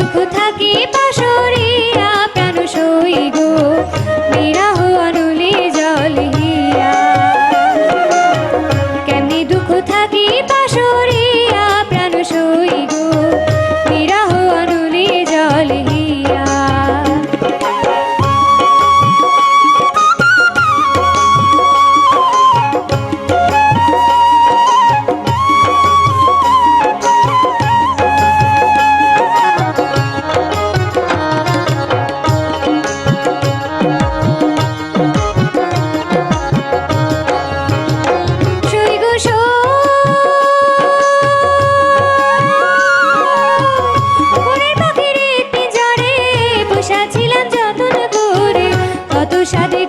দুঃখ থাকি পাশরিয়া কেন সই গো মেরা সারে